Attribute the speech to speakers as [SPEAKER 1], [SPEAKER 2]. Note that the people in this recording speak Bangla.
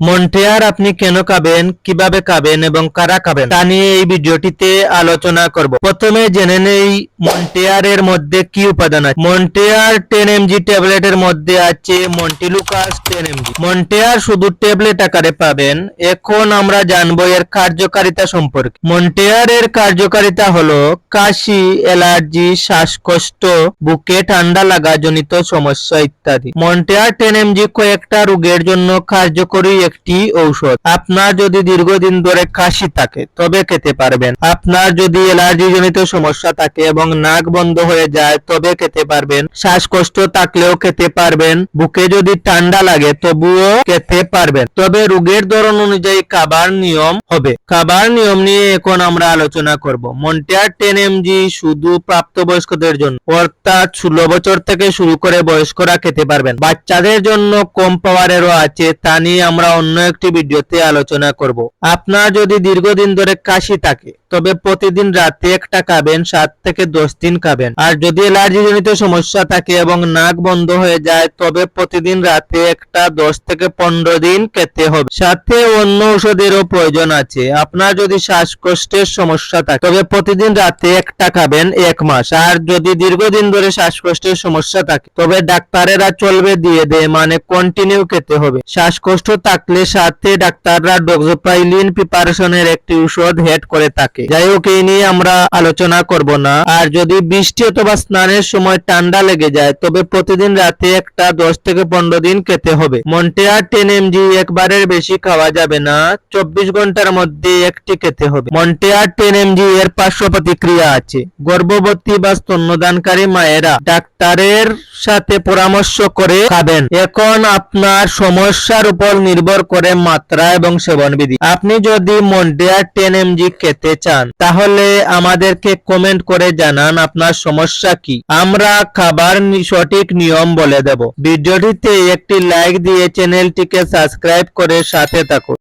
[SPEAKER 1] মন্টেয়ার আপনি কেন খাবেন, কীভাবে খাবেন এবং কারা খাবেন, তা নিয়ে এই ভিডিওটিতে আলোচনা করব। প্রথমে জেনে নেই মন্টেয়ারের মধ্যে কি উপাদান আছে। মন্টেয়ার টেন এমজি ট্যাবলেটের মধ্যে আছে মন্টিলুকাস টেন এমজি। মন্টেয়ার শুধু ট্যাবলেট আকারে পাবেন, এখন আমরা জানব এর কার্যকারিতা সম্পর্কে। মন্টেয়ার এর কার্যকারিতা হলো কাশি, অ্যালার্জি, শ্বাসকষ্ট, বুকে ঠান্ডা লাগা, জনিত সমস্যা ইত্যাদি। মন্টেয়ার টেন এমজি কয়েকটা রোগের জন্য কার্যকরী একটি ঔষধ। আপনার যদি দীর্ঘদিন ধরে কাশি থাকে, তবে খেতে পারবেন। আপনার যদি অ্যালার্জি জনিত সমস্যা থাকে এবং নাক বন্ধ হয়ে যায়, তবে খেতে পারবেন। শ্বাসকষ্ট থাকলেও খেতে পারবেন। বুকে যদি ঠান্ডা লাগে, তবুও খেতে পারবেন। তবে রোগের ধরন অনুযায়ী খাবার নিয়ম হবে। খাবার নিয়ম নিয়ে এখন আমরা আলোচনা করব। মন্টিয়ার টেন এমজি শুধু প্রাপ্তবয়স্কদের জন্য। অর্থাৎ ষোলো বছর থেকে শুরু করে বয়স্করা খেতে পারবেন। বাচ্চাদের জন্য কম পাওয়ারেরও আছে, তা নিয়ে আমরা অন্য একটি ভিডিওতে আলোচনা করব। আপনার যদি দীর্ঘদিন ধরে কাশি থাকে, তবে প্রতিদিন রাতে একটা খাবেন, সাত থেকে দশ দিন খাবেন। আর যদি অ্যালার্জি জনিত সমস্যা থাকে এবং নাক বন্ধ হয়ে যায়, তবে প্রতিদিন রাতে একটা দশ থেকে পনেরো দিন খেতে হবে। সাথে অন্য ওষুধেরও প্রয়োজন আছে। আপনার যদি শ্বাসকষ্টের সমস্যা থাকে, তবে প্রতিদিন রাতে একটা খাবেন এক মাস। আর যদি দীর্ঘদিন ধরে শ্বাসকষ্টের সমস্যা থাকে, তবে ডাক্তারেরা চলবে দিয়ে দেয় মানে কন্টিনিউ খেতে হবে। শ্বাসকষ্ট থাকলে সাথে ডাক্তাররা ডক্সোপাইলিন প্রিপারেশনের একটি ঔষধ হেড করে থাকে। যাই হোক, এই নিয়ে আমরা আলোচনা করব না। আর যদি বৃষ্টি অথবা স্নানের সময় ঠান্ডা লেগে যায়, তবে প্রতিদিন রাতে একটা দশ থেকে পনেরো দিন খেতে হবে। মন্টেয়ার টেন এমজি একবারের বেশি খাওয়া যাবে না। চব্বিশ ঘণ্টার মধ্যে একটি খেতে হবে। মন্টেয়ার টেন এমজি এর পার্শ্ব প্রতিক্রিয়া আছে। গর্ভবতী বা স্তন্যদানকারী মায়েরা ডাক্তারের সাথে পরামর্শ করে খাবেন। এখন আপনার সমস্যার উপর নির্ভর করে মাত্রা এবং সেবনবিধি। আপনি যদি মন্টেয়ার টেন এমজি খেতে চান, তাহলে আমাদেরকে কমেন্ট করে জানান আপনার সমস্যা কি। আমরা খাবার সঠিক নিয়ম বলে দেব। ভিডিওটিতে একটি লাইক দিয়ে চ্যানেলটিকে সাবস্ক্রাইব করে সাথে থাকুন।